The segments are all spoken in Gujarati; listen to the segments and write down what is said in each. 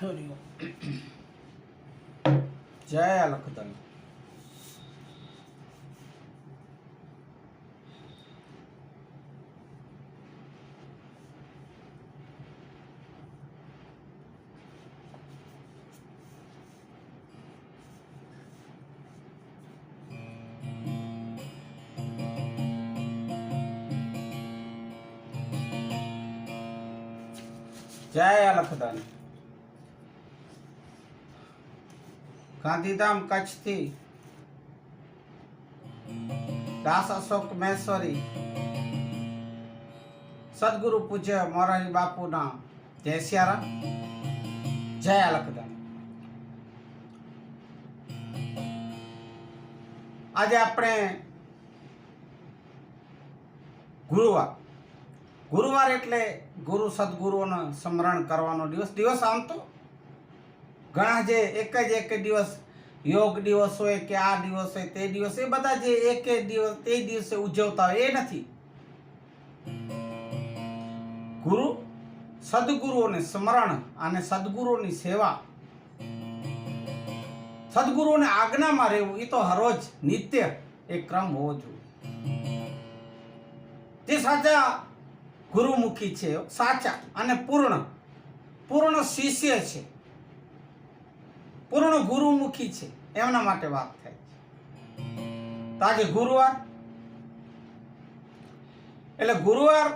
હરિઓમ જયા અલખધન જય અલખધન ગાંધીધામ કચ્છથી. દાસ અશોક મહેશ્વરી સદગુરુ પૂજ્ય મોરારી બાપુના જય સિયારામ. જય અલખદાન આજે આપણે ગુરુવાર. ગુરુવાર એટલે ગુરુ સદગુરુઓનું સ્મરણ કરવાનો દિવસ. દિવસ આમ તો ઘણા જે એક જ એક દિવસ યોગ દિવસ હોય કે આ દિવસ હોય તે દિવસ, એ બધા જે એક દિવસ, તે દિવસે ઉજવતા હોય, એ નથી. ગુરુ સદગુરુઓને સ્મરણ અને સદગુરુની સેવા. સદગુરુને આજ્ઞામાં રહેવું એ તો હરોજ નિત્ય એક ક્રમ હોવો જોઈએ. જે સાચા ગુરુમુખી છે, સાચા અને પૂર્ણ પૂર્ણ શિષ્ય છે પૂર્ણ ગુરુમુખી છે, એમના માટે વાત થાય છે. તો આજે ગુરુવાર, એટલે ગુરુવાર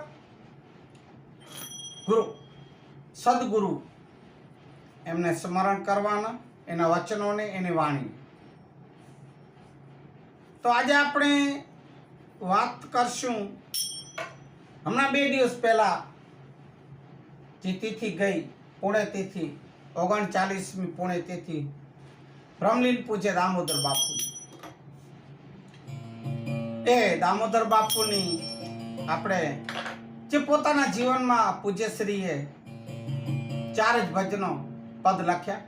ગુરુ, સદગુરુ, એમને સ્મરણ કરવાના, એના વચનોને, એની વાણી તો આજે આપણે વાત કરશું, હમણાં બે દિવસ પહેલા જે તિથિ ગઈ પુણે તિથિ ઓગણચાલીસમી પુણે તેથી રમલીન પૂજ્ય દામોદર બાપુ. એ દામોદર બાપુની આપણે જે પોતાના જીવનમાં પૂજ્યશ્રીએ ચાર જ ભજનો પદ લખ્યા.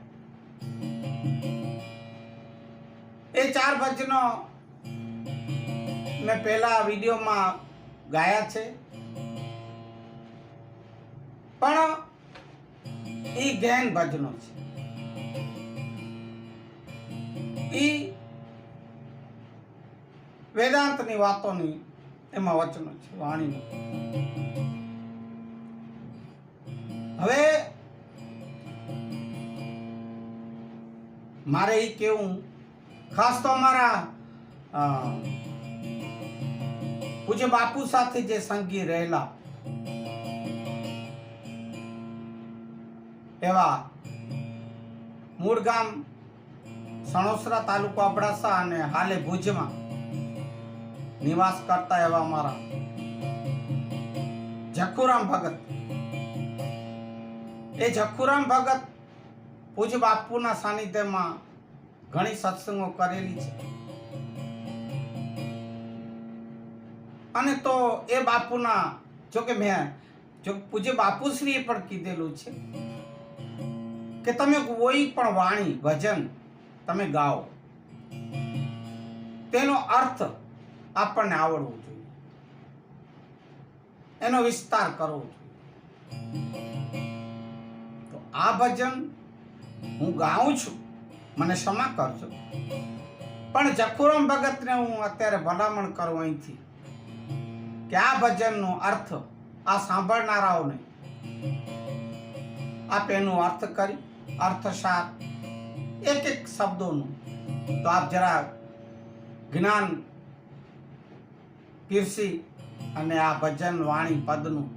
એ ચાર ભજનો મેં પહેલા વિડીયોમાં ગાયા છે. પણ એ ગેન ભજનો છે. એ વેદાંતની વાતોની એમાં વચનો છે, વાણીનું. હવે મારે એ કેવું? ખાસ તો અમારા પૂજ્ય બાપુ સાથે જે સંગી રહેલા એવા મૂળ ગામ સણોસરા તાલુકો અબડાસા અને હાલે ભુજમાં નિવાસ કરતા એવા અમારા જખુરામ ભગત. એ જખુરામ ભગત પૂજ્ય બાપુના સાનિધ્યમાં ઘણી સત્સંગો કરેલી છે. અને તો એ બાપુના જો કે મેં, જો પૂજ્ય બાપુશ્રીએ પણ કીધેલું છે. કે તમે કોઈ પણ વાણી, ભજન તમે ગાઓ. તેનો અર્થ આપણને આવડવો જોઈએ. એનો વિસ્તાર કરવો જોઈએ. તો આ ભજન હું ગાઉં છું, મને ક્ષમા કરજો. પણ જખુરામ ભગતને હું અત્યારે ભલામણ કરું અહીંથી કે આ ભજનનો અર્થ આ સાંભળનારાઓને આપ એનો અર્થ કરી અર્થસાર એક એક શબ્દોનું. તો આપ જરા જ્ઞાન પીરસી અને આ ભજન વાણી પદનું.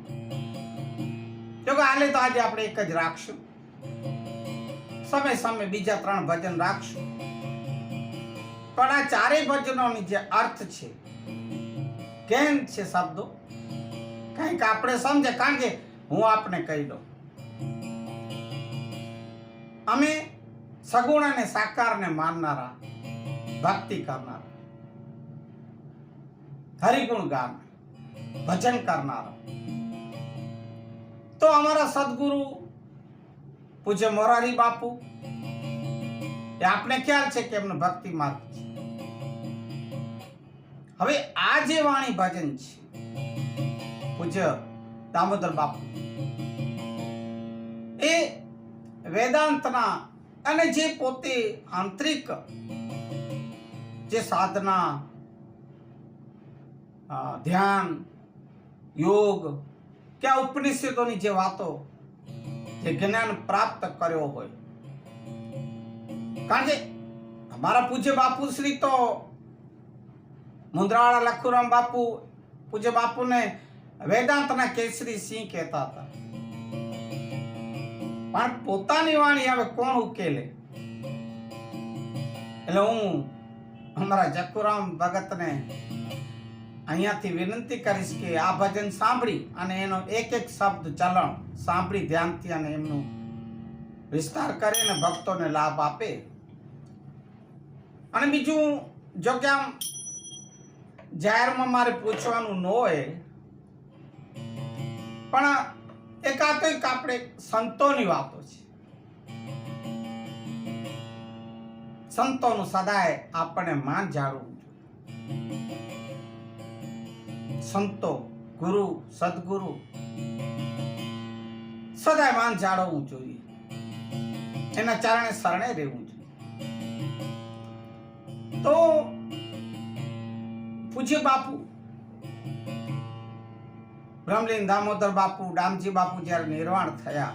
જો કે આલે તો આજે આપણે એક જ રાખશું. સમય સમય બીજા ત્રણ ભજન રાખશું. પણ આ ચારેય ભજનોની જે અર્થ છે, કેમ છે શબ્દો? કંઈક આપણે સમજે, કારણ કે હું આપને કહી દઉં. અમે સગુણ અને સાકારને માનનારા ભક્તિ કરનારા, હરિગુણ ગાન ભજન કરનારા. તો અમારા સદગુરુ પૂજ્ય મોરારી બાપુ, એ આપણે ખ્યાલ છે કે એમને ભક્તિ માર્ગ છે. હવે આ જે વાણી ભજન છે, પૂજ્ય દામોદર બાપુ, એ વેદાંતના અને જે પોતે આંતરિક જે સાધના ધ્યાન, યોગ, કે આ ઉપનિષદોની જે વાતો જે જ્ઞાન પ્રાપ્ત કર્યો હોય. કારણ કે અમારા પૂજ્ય બાપુ શ્રી તો મુંદ્રાવાળા લખુરામ બાપુ પૂજ્ય બાપુને વેદાંતના કેસરી સિંહ કહેતા હતા. પણ પોતાની વાણી હવે કોણ ઉકેલે? એટલે હું અમારા જકુરામ ભગતને અહીંયાથી વિનંતી કરીશ કે આ ભજન સાંભળી અને એનો એક એક શબ્દ ચલણ સાંભળી ધ્યાનથી અને એમનું વિસ્તાર કરે અને ભક્તોને લાભ આપે. અને બીજું, જો કે આમ જાહેરમાં મારે પૂછવાનું ન હોય, પણ એક આપણે સંતોની વાતો છે. સંતોનું સદાય આપણે માન જાળવવું જોઈએ. સંતો, ગુરુ, સદગુરુ સદાય માન જાળવવું જોઈએ. એના ચારણે શરણે રહેવું જોઈએ. તો પૂજ્ય બાપુ બ્રહ્મલીન દામોદર બાપુ, ડામજી બાપુ જ્યારે નિર્વાણ થયા,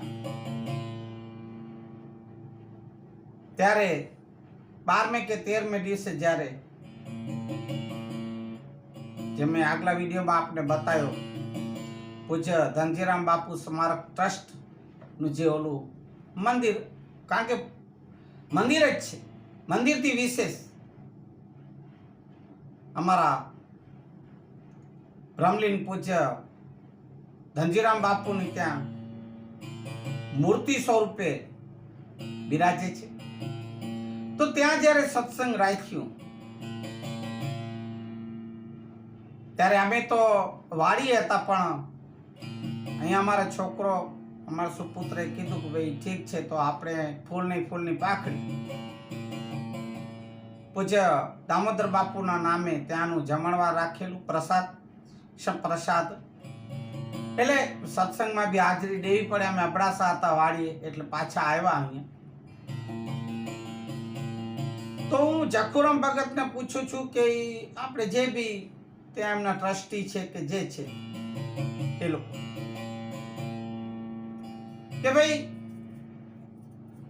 ત્યારે બારમે કે તેરમે દિવસે જ્યારે જે મેં આગલા વિડીયોમાં આપને બતાવ્યો, પૂજ્ય ધનજીરામ બાપુ સ્મારક ટ્રસ્ટનું જે ઓલું મંદિર, કારણ કે મંદિર જ છે, મંદિરથી વિશેષ અમારા બ્રહ્મલીન પૂજ્ય ધનજીરામ બાપુની ત્યાં મૂર્તિ સ્વરૂપે બિરાજે છે. તો ત્યાં જ્યારે સત્સંગ રાખ્યું, ત્યારે અમે તો વાળી હતા, પણ અહીંયા અમારા છોકરો, અમારા સુપુત્રે કીધું કે ભાઈ ઠીક છે, તો આપણે ફૂલની ફૂલની પાખડી પૂજ્ય દામોદર બાપુના નામે ત્યાંનું જમણવાર રાખેલું પ્રસાદ પ્રસાદ એટલે સત્સંગમાં બી હાજરી દેવી પડે, અમે અબડાસા હતા વાળીએ એટલે પાછા આવ્યા અહીંયા. તો હું જખુરામ ભગતને પૂછું છું કે આપણે જે બી ત્યાં એમના ટ્રસ્ટી છે કે જે છે, એ લોકો. કે ભાઈ,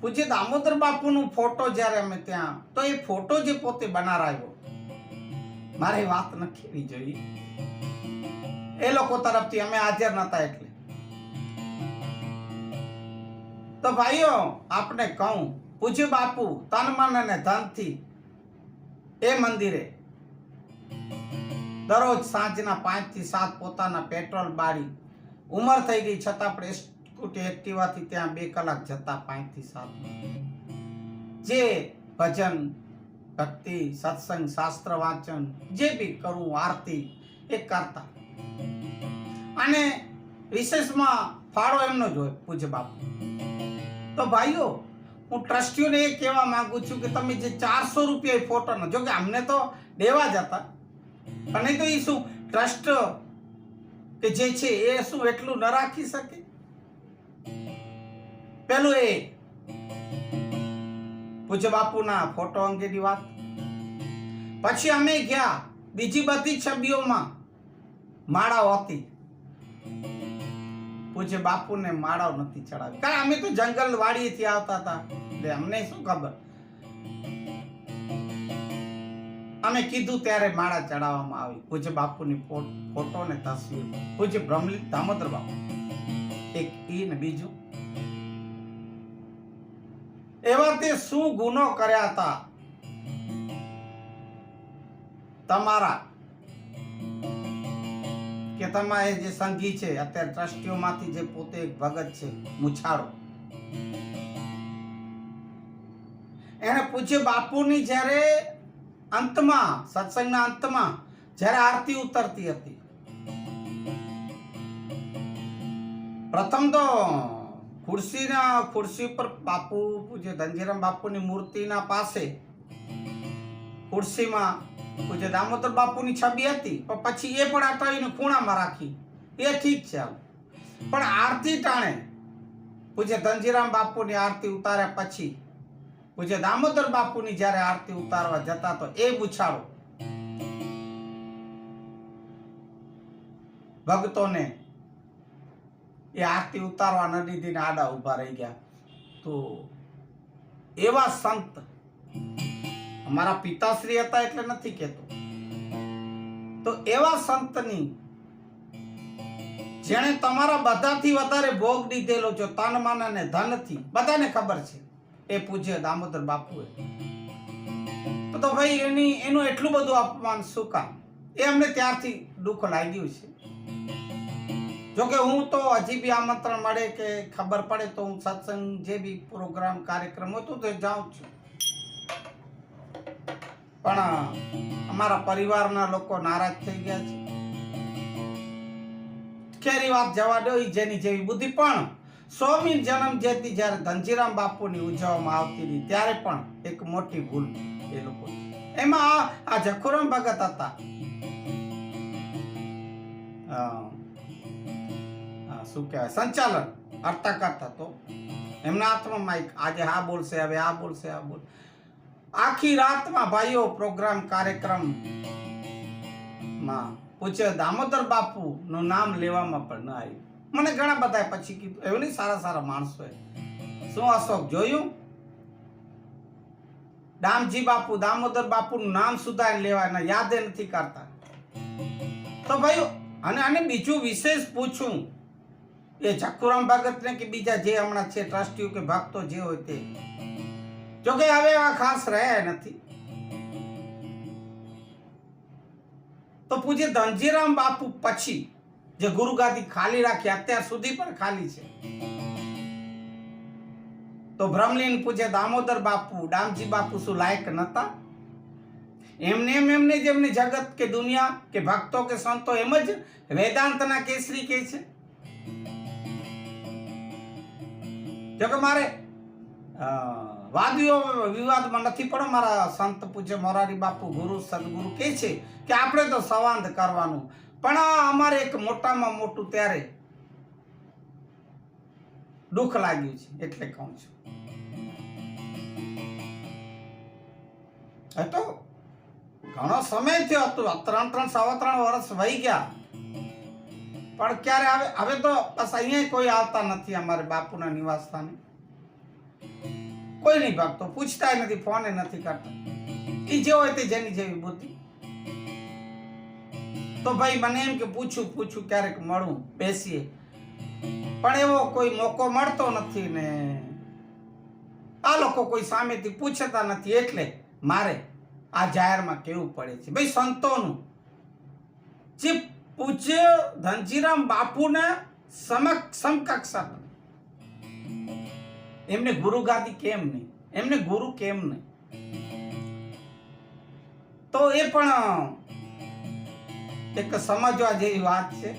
પૂજ્ય દામોદર બાપુનું ફોટો જ્યારે અમે ત્યાં, તો એ ફોટો જે પોતે બનારાયો, મારે વાત ન જોઈએ. એ લોકો તરફથી અમે હાજર નતા એટલે. તો ભાઈઓ આપણે કહું, પૂજ્ય બાપુ તન મન અને ધનથી એ મંદિરે દરરોજ સાંજના પાંચથી સાત પોતાના પેટ્રોલ બાળી ઉંમર થઈ ગઈ છતાં આપણે સ્કૂટી એક્ટિવાથી ત્યાં બે કલાક જતા પાંચથી સાત જે ભજન, ભક્તિ, સત્સંગ, શાસ્ત્ર, વાંચન, જે બી કરવું આરતી એ કરતા. અને વિશેષમાં ફાળો એમનો જ હોય, પૂજ્ય બાપુ. તો ભાઈઓ, હું ટ્રસ્ટીઓને એ કહેવા માંગુ છું કે તમે જે ચારસો રૂપિયા ફોટોનો જો કે અમને તો દેવા જ હતા. અને તો એ શું, ટ્રસ્ટ કે જે છે એ શું એટલું ન રાખી શકે? પેલું એ. પૂજ્ય બાપુના ફોટો અંગેની વાત. પછી અમે ગયા બીજી બધી છબીઓમાં. માળાઓ હતી. પૂજ્ય બાપુને માળાઓ નથી ચડાવી. કારણ અમે તો જંગલ વાડીએથી આવતા હતા. એટલે અમને શું ખબર? અમે કીધું ત્યારે માળા ચડાવવામાં આવી. પૂજ્ય બાપુની ફોટો ને તસવીર. પૂજ્ય બ્રહ્મલિત દામોદર બાપુ. એક ઈ ને બીજું. એવા તે શું ગુનો કર્યા હતા? તમારા કે તમારે જે સંઘી છે, અત્યારે ટ્રસ્ટીઓમાંથી જે પોતે એક ભગત છે, મુછાળો. એને પૂછ્યું, બાપુની જ્યારે અંતમાં, સત્સંગના અંતમાં, જ્યારે આરતી ઉતરતી હતી? પ્રથમ તો ખુરશીના, ખુરશી પર બાપુ જે ધનજીરામ બાપુની મૂર્તિના પાસે ખુરશીમાં પૂજ્ય દામોદર બાપુની છબી હતી, પણ પછી એ પણ હટાવીને ખૂણામાં રાખી. એ ઠીક છે પણ આરતી ટાણે પૂજ્ય ધનજીરામ બાપુની આરતી ઉતાર્યા પછી પૂજ્ય દામોદર બાપુની જ્યારે આરતી ઉતારવા જતા તો એ ઉછાળો ભક્તોને એ આરતી ઉતારવા ન દીધીને આડા ઊભા રહી ગયા. તો એવા સંત અમારા પિતાશ્રી હતા એટલે નથી કહેતો. તો એવા સંતની જેણે તમારા બધાથી વધારે ભોગ દીધેલો છે તન અને ધનથી, બધાને ખબર છે. એ પૂજ્ય દામોદર બાપુએ. તો ભાઈ એની, એનું એટલું બધું અપમાન શું કામ? એ અમને ત્યારથી દુઃખ લાગ્યું છે. જોકે હું તો હજી બી આમંત્રણ મળે કે ખબર પડે તો હું સત્સંગ જે બી પ્રોગ્રામ, કાર્યક્રમ હોય તે જાઉં છું. પણ અમારા પરિવારના લોકો નારાજ થઈ ગયા છે. ખેરી વાત જવા દો જેની જેવી બુદ્ધિ. પણ સોમી જન્મ જયંતિ જ્યારે ધનજીરામ બાપુની ઉજવવામાં આવતી હતી ત્યારે પણ એક મોટી ભૂલ એ લોકો એમાં આ- જખુરામ ભગત હતા. શું કહેવાય? સંચાલન કરતા કરતા તો. એમના હાથમાં માઇક આજે આ બોલશે, હવે આ બોલશે, આ બોલ આખી રાતમાં ભાઈઓ પ્રોગ્રામ કાર્યક્રમમાં પૂછ્ય દામોદર બાપુ નું નામ લેવામાં પણ ન આવ્યું. મને ઘણા બધા પછી કીધું, એવું નહીં, સારા સારા માણસો શું અશોક જોયું? દામજી બાપુ, દામોદર બાપુનું નામ સુધા લેવાના યાદ નથી કરતા. તો ભાઈ અને આને બીજું વિશેષ પૂછું, એ જખુરામ ભગતને કે બીજા જે હમણાં છે, ટ્રસ્ટીઓ કે ભક્તો જે હોય તે? જોકે હવે એવા ખાસ રહ્યા નથી. તો પૂજ્ય ધનજીરામ બાપુ પછી જે ગુરુગાદી ખાલી રાખી અત્યાર સુધી પણ ખાલી છે. તો બ્રહ્મલીન પૂજ્ય દામોદર બાપુ ડામજી બાપુ શું લાયક નતા એમને એમ એમને જ એમને જગત કે દુનિયા કે ભક્તો કે સંતો એમ જ વેદાંતના કેસરી કે છે. જો કે મારે અ, વાદીઓ વિવાદમાં નથી પડો મારા સંત પૂજ્ય મોરારી બાપુ ગુરુ, સદગુરુ કહે છે કે આપણે તો સંવાદ કરવાનું. પણ અમારે એક મોટામાં મોટું ત્યારે દુઃખ લાગ્યું છે, એટલે કહું છું. હતો ઘણો સમય થયો હતો ત્રણ ત્રણ સવા ત્રણ વર્ષ વહી ગયા. પણ ક્યારે હવે હવે તો બસ અહીંયા કોઈ આવતા નથી અમારે બાપુના નિવાસ સ્થાને. કોઈ નહીં ભાગતો. પૂછતા નથી, ફોને નથી કરતા. એ જે હોય તે જેની જેવી બુદ્ધિ. તો ભાઈ મને એમ કે પૂછું પૂછું ક્યારેક મળું, બેસીએ. પણ એવો કોઈ મોકો મળતો નથી ને આ લોકો કોઈ સામેથી પૂછતા નથી એટલે મારે આ જાહેરમાં કેવું પડે છે. ભાઈ સંતોનું. જે પૂજ્ય ધનજીરામ બાપુના સમક્ષ સમકક્ષ હતા. એમને ગુરુ ગાદી કેમ નહીં? એમને ગુરુ કેમ નહીં? તો એ પણ, એક સમજવા જેવી વાત છે.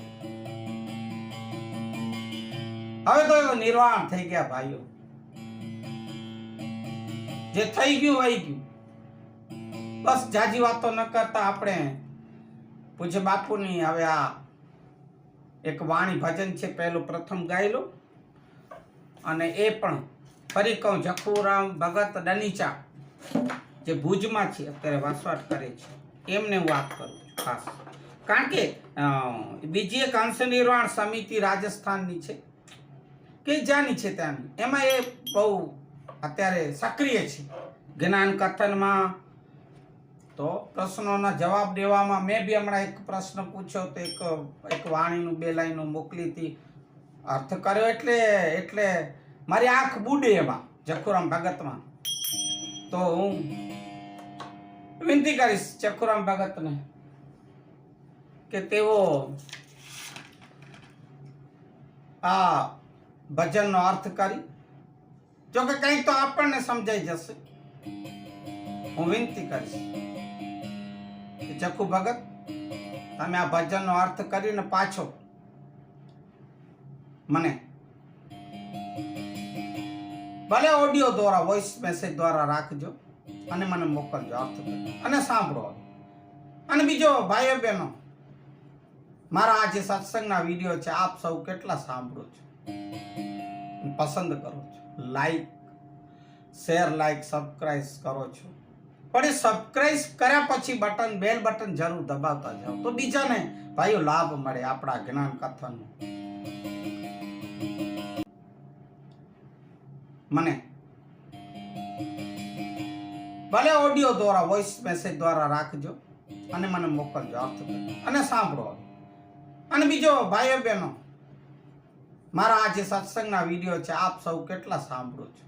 હવે તો એવો નિર્વાણ થઈ ગયા ભાઈઓ. જે થઈ ગયું, વહી ગયું. બસ જાજી વાતો ન કરતા આપણે પૂજ્ય બાપુની હવે આ એક વાણી ભજન છે, પહેલું પ્રથમ ગાયેલું. અને એ પણ ફરી કહું, જખુરામ, ભગત ડનીચા જે ભુજમાં છે, અત્યારે વસવાટ કરે છે, એમને હું વાત કરું છું ખાસ. કારણ કે બીજી એક અંશ નિર્વાણ સમિતિ રાજસ્થાનની છે, કે જ્યાંની છે ત્યાંની, એમાં એ બહુ અત્યારે સક્રિય છે. જ્ઞાન કથનમાં તો પ્રશ્નોના જવાબ દેવામાં મેં બી હમણાં એક પ્રશ્ન પૂછ્યો તો એક એક વાણીનું, બે લાઈનો મોકલી હતી. અર્થ કર્યો એટલે એટલે મારી આંખ બુડે એમાં, જખુરામ ભગતમાં. તો હું વિનંતી કરીશ જખુરામ ભગતને કે તેઓ આ ભજનનો અર્થ કરી જો કે કંઈક તો આપણને સમજાઈ જશે. હું વિનંતી કરીશ કે ચક્કુ ભગત, તમે આ ભજનનો અર્થ કરીને પાછો મને ભલે ઓડિયો દ્વારા વોઇસ મેસેજ દ્વારા રાખજો અને મને મોકલજો અર્થ અને સાંભળો અને બીજો ભાઈઓ બહેનો, મારા આ જે સત્સંગના વીડિયો છે, આપ સૌ કેટલા સાંભળો છો? પસંદ કરો છો. લાઈક શેર લાઈક સબસ્ક્રાઇબ કરો છો. પણ એ સબસ્ક્રાઇબ કર્યા પછી બટન બેલ બટન જરૂર દબાવતા જાઓ. તો બીજાને ભાઈઓ લાભ મળે આપણા જ્ઞાન કથાનો મને. ભલે ઓડિયો દ્વારા વોઇસ મેસેજ દ્વારા રાખજો અને મને મોકલજો અર્થ અને સાંભળો. અને બીજો, ભાઈઓ બહેનો, મારા આ જે સત્સંગના વીડિયો છે, આપ સૌ કેટલા સાંભળો છો?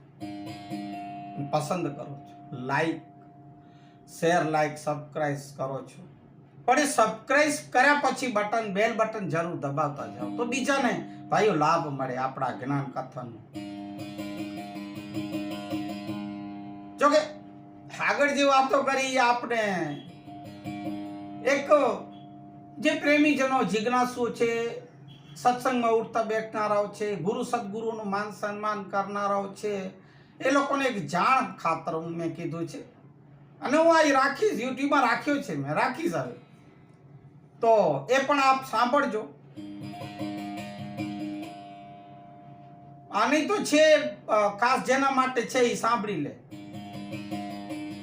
પસંદ કરો છો. લાઈક શેર લાઈક સબસ્ક્રાઇબ કરો છો. પણ એ સબસ્ક્રાઇબ કર્યા પછી બટન બેલ બટન જરૂર દબાવતા જાઓ. તો બીજાને ભાઈઓ લાભ મળે આપણા જ્ઞાન કથાનો જોકે, આગળ જે વાતો કરી આપણે એક જે પ્રેમીજનો જિજ્ઞાસુ છે, સત્સંગમાં ઉઠતા બેઠનારાઓ છે, ગુરુ સદગુરુનું માન સન્માન કરનારાઓ છે, એ લોકોને એક જાણ ખાતર મેં કીધું છે. અને હું આ રાખીશ, યુટ્યુબમાં રાખ્યો છે મેં, રાખીશ હવે. તો એ પણ આપ સાંભળજો. આની તો છે ખાસ જેના માટે છે એ સાંભળી લે.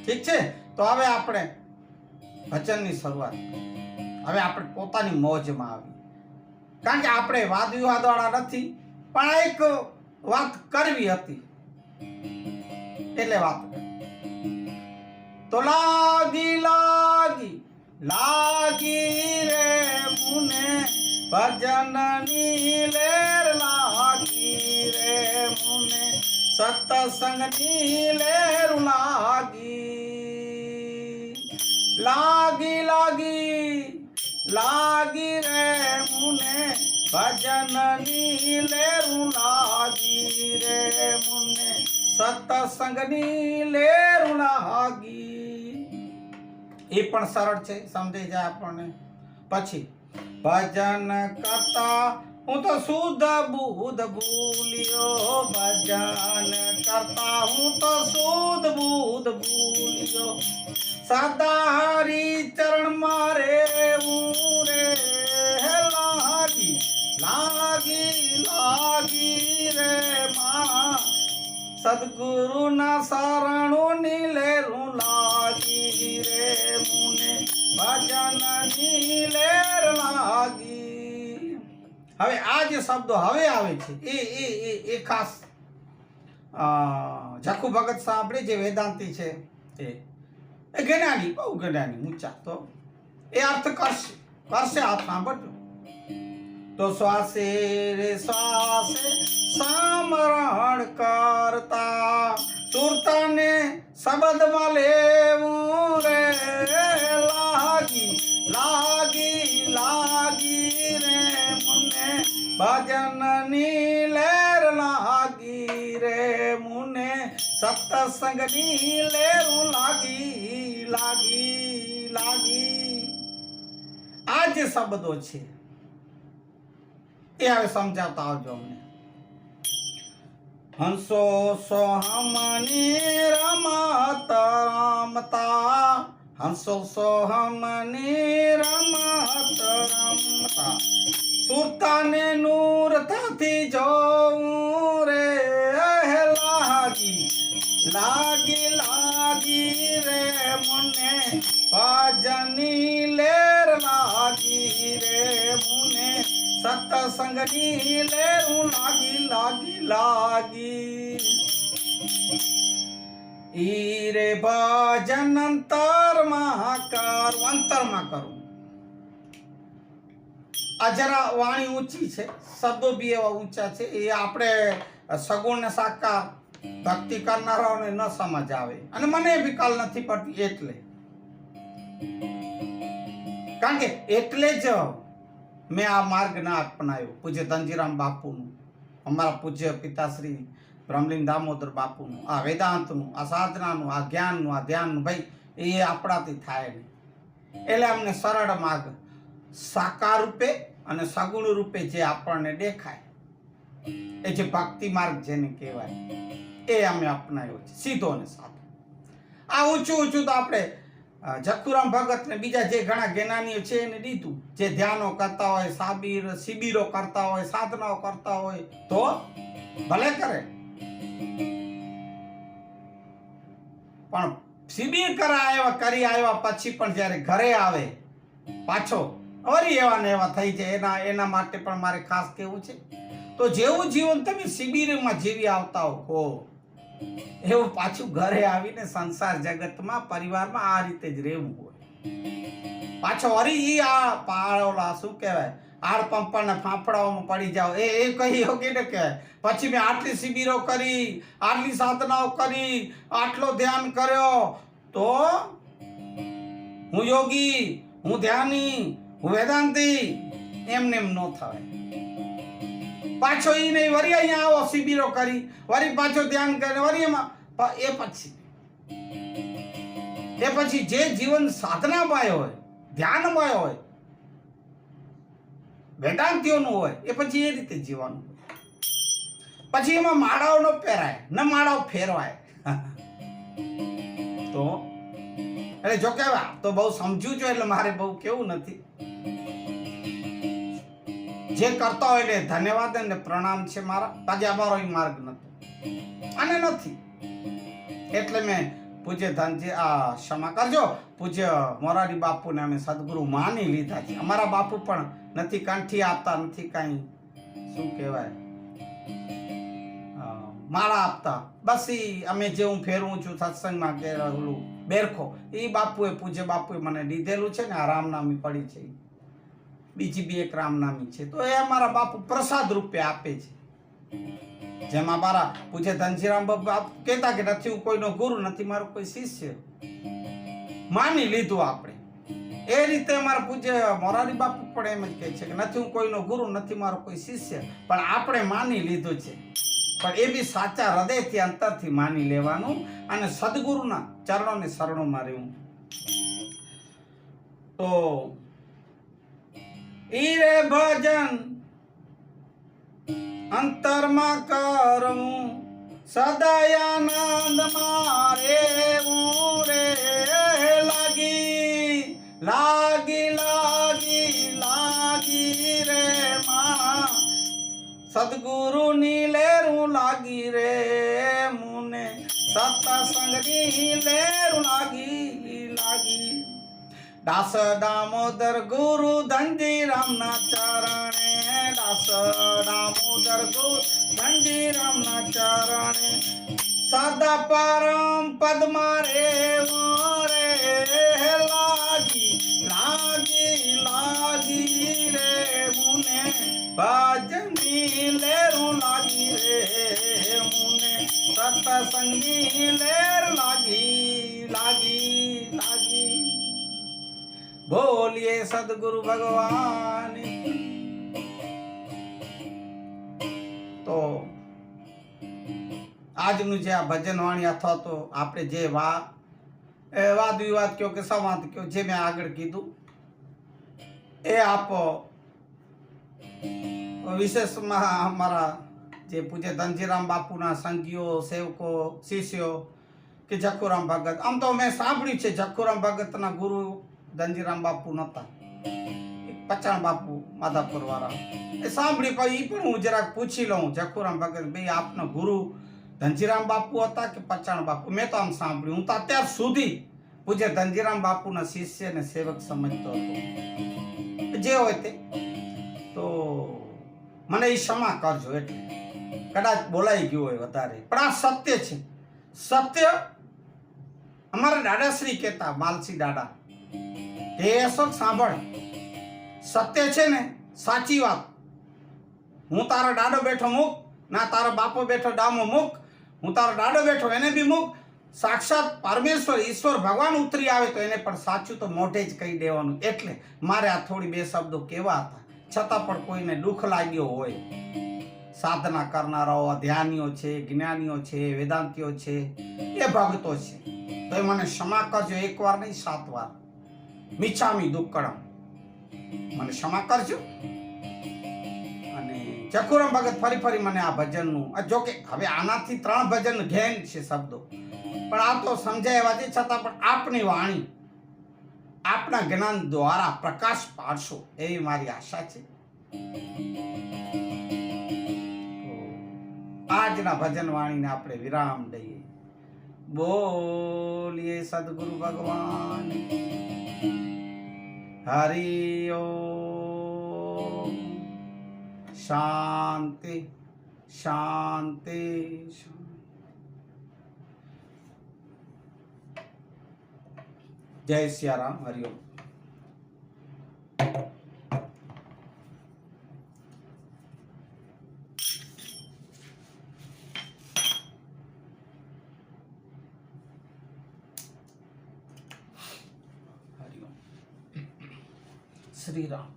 ઠીક છે? તો હવે આપણે ભજનની શરૂઆત હવે આપણે પોતાની મોજમાં આવી કારણ કે આપણે વાદ વિવાદ વાળા નથી, પણ એક વાત કરવી હતી. એટલે વાત તો લાગી લાગી લાગી રે મુને, ભજનની લેર લાગી રે મુને. સત્સંગની લેર લાગી. લાગી લાગી લાગી રે મુને. ભજનની લેરું લાગી રે મુને. સત્સંગની લેરું લાગી. એ પણ સરળ છે. સમજાઈ જાય આપણને. પછી ભજન કરતા હું તો શુદ્ધ બુધ ભૂલ્યો ભજન કરતા હું તો શુદ્ધ બુધ ભૂલ્યો સદા હરી ચરણ મારે હું રે, લાગી લાગી લાગી રે મા. સદગુરુ ના શરણો રૂ લાગી રે મુને ભજન નીલેર લાગી હવે આ જે શબ્દો હવે આવે છે, એ એ એ એ ખાસ જખુ ભગત સાંભળે જે વેદાંતિ છે, એ એ જ્ઞાની બહુ જ્ઞાની ઊંચા, તો એ અર્થ કરશે કરશે આપ સાંભળજો. તો શ્વાસે રે શ્વાસે સમરણ કરતા સુરતાને શબ્દમાં લેવું રે ભજનની લેર લાગી રે મુને સત્સંગની લેરું લાગી લાગી લાગી આ જે શબ્દો છે એ હવે સમજાવતા આવજો અમને હંસો સોહમની રમત રમતા હંસો સોહમની રમત રમતા સુરતાને નૂર થતી જોઉં રે લાગી લાગી લાગી રે મને ભજની લેર લાગી રે મુને સત્સંગની લેરું લાગી લાગી લાગી ઈ રે ભજન અંતરમાં કરું અંતરમાં કરું આ જરા વાણી ઊંચી છે, શબ્દો બી એવા ઊંચા છે, એ આપણે સગુણ ને સાકાર, ભક્તિ કરનારાઓને ન સમજ આવે. અને મને બી કાલ નથી પડતી, એટલે. કારણ કે એટલે જ મેં આ માર્ગ ના અપનાવ્યો, પૂજ્ય ધનજીરામ બાપુનું, અમારા પૂજ્ય પિતાશ્રી બ્રહ્મલિંગ દામોદર બાપુનું, આ વેદાંતનું, આ સાધનાનું, આ જ્ઞાનનું, આ ધ્યાનનું, ભાઈ, એ આપણાથી થાય નહીં. એટલે અમને સરળ માર્ગ સાકાર રૂપે અને સગુણ રૂપે જે આપણને દેખાય, એ જે ભક્તિ માર્ગ જેને કહેવાય, એ અમે અપનાવ્યો છે, સીધો અને સાધો. આ ઊંચું ઊંચું તો આપણે જતુરામ ભગત ને બીજા જે ઘણા જ્ઞાનીઓ છે એને દીધું. જે ધ્યાનો કરતા હોય, સાબીર, શિબિરો કરતા હોય, સાધનાઓ કરતા હોય, તો ભલે કરે. પણ શિબિર કરા આવ્યા કરી આવ્યા પછી પણ જ્યારે ઘરે આવે, પાછો વળી એવા ને એવા થઈ જાય. એના એના માટે પણ મારે ખાસ કહેવું છે, તો જેવું જીવન તમે શિબિરમાં જીવી આવતા હો, એવું પાછું ઘરે આવીને સંસાર જગતમાં, પરિવારમાં આ રીતે જ રહેવું હોય. પાછો વળી ઈ આ પાળોલા શું કહેવાય આડ પંપાના ફાંફડાઓમાં પડી જાઓ. એ એ કહી યોગ્ય ને કે પછી મેં આટલી શિબિરો કરી, આટલી સાધનાઓ કરી, આટલો ધ્યાન કર્યો, તો હું યોગી, હું ધ્યાની વેદાંતી, એમને એમ ન થાય. પાછો એ નહીં, વરી અહીંયા આવો, શિબિરો કરી, વરી પાછો ધ્યાન કરે વરી એમાં એ પછી. એ પછી જે જીવન સાધનામાં હોય ધ્યાનમાં હોય, વેદાંતિઓનું હોય, એ પછી એ રીતે જીવવાનું. પછી એમાં માળાઓ ન પહેરાય, ન માળાઓ ફેરવાય. તો, એટલે જો કેવા તો બહુ સમજુ છું, એટલે મારે બહુ કેવું નથી. જે કરતા હોય એટલે ધન્યવાદ અને પ્રણામ છે મારા. તાજે અમારો માર્ગ નથી. અને નથી. એટલે મેં પૂજ્ય ધનજી, આ, ક્ષમા કરજો. પૂજ્ય મોરારી બાપુને અમે સદગુરુ માની લીધા છે. અમારા બાપુ પણ નથી કંઠી આપતા, નથી કાંઈ, શું કહેવાય? માળા આપતા. બસ એ અમે જે હું ફેરવું છું સત્સંગમાં કે ઓલું બેરખો એ બાપુએ, પૂજ્ય બાપુએ મને લીધેલું છે ને, આ રામનામી પડી છે. બીજી બી એક રામનામી છે. તો એ અમારા બાપુ પ્રસાદ રૂપે આપે છે. જેમાં મારા પૂછે ધનજીરામ બાપુ કહેતા કે નથી, હું કોઈનો ગુરુ નથી, મારો કોઈ શિષ્ય. માની લીધું આપણે. એ રીતે અમારા પૂજ્ય મોરારી બાપુ પણ એમ જ કહે છે કે નથી, હું કોઈનો ગુરુ નથી, મારો કોઈ શિષ્ય. પણ આપણે માની લીધું છે. પણ એ બી સાચા હૃદયથી, અંતરથી માની લેવાનું અને સદગુરુના ચરણોને શરણોમાં રહેવું. તો ઈ રે ભજન. અંતરમાં કરું. સદયાનંદ મારે, હું રે લાગી લાગી લાગી લાગી રે માં. સદગુરુ ની લેરું લાગી રે મુને, સતસંગની લેરું લાગી લાગી દાસ દામોદર ગુરુ ધનજી રામના ચરણે દાસ દામોદર ગુરુ ધનજી રામના ચરણે સદા પરમ પદ મારે રે લાગી લાગી લાગી રે મુને ભજની લેરું લાગી રે મુને સતસંગી લેર લાગી બોલીએ સદગુરુ ભગવાન. તો આજનું જે આ ભજન વાણી અથવા તો આપણે જે વા વાદ વિવાદ કયો કે સંવાદ કયો જે મેં આગળ કીધું, એ આપ વિશેષમાં અમારા જે પૂજ્ય ધનજીરામ બાપુના સંગીઓ, સેવકો, શિષ્યો કે જખુરામ ભગત આમ તો મેં સાંભળ્યું છે જખુરામ ભગતના ગુરુ ધનજીરામ બાપુ નહોતા. પચાણ બાપુ માધાપુર વાળા. એ સાંભળ્યું પણ પણ હું જરાક પૂછી લઉં. જખુરામ ભગત ભાઈ, આપનો ગુરુ ધનજીરામ બાપુ હતા કે પચાણ બાપુ? મેં તો આમ સાંભળ્યું. હું તો અત્યાર સુધી પૂજ્ય ધનજીરામ બાપુના શિષ્ય ને સેવક સમજતો હતો. જે હોય તે. તો મને એ ક્ષમા કરજો એટલે. કદાચ બોલાઈ ગયું હોય વધારે. પણ આ સત્ય છે. સત્ય અમારા દાદાશ્રી કહેતા, માલસી દાદા. એ અશોક સાંભળ. સત્ય છે ને, સાચી વાત. હું તારો દાડો બેઠો મૂક, ના તારો બાપો બેઠો ડામો મૂક, હું તારો દાડો બેઠો એને બી મૂક. સાક્ષાત પરમેશ્વર, ઈશ્વર, ભગવાન ઉતરી આવે તો એને પણ સાચું તો મોઢે જ કહી દેવાનું. એટલે મારે આ થોડી બે શબ્દો કેવા હતા? છતાં પણ કોઈને દુઃખ લાગ્યો હોય. સાધના કરનારાઓ ધ્યાનીઓ છે, જ્ઞાનીઓ છે, વેદાંતિઓ છે, એ ભક્તો છે. તો એ મને ક્ષમા કરજો એક વાર નહીં, સાત વાર. મિચ્છામી દુક્કડમ મને ક્ષમા કરજો. અને ચકુરામ ભગત ફરી ફરી મને આ ભજનનું જોકે હવે આનાથી ત્રણ ભજન ઘેન છે શબ્દો. પણ આ તો સમજાય એવા છે, છતાં પણ આપની વાણી આપના જ્ઞાન દ્વારા પ્રકાશ પાડશો એવી મારી આશા છે. આજના ભજન વાણીને આપણે વિરામ દઈએ. બોલીએ સદગુરુ ભગવાન. હરિ શાંતિ શાંતિ. જય સિયારામ હરિઓમ હરિઓમ શ્રી રામ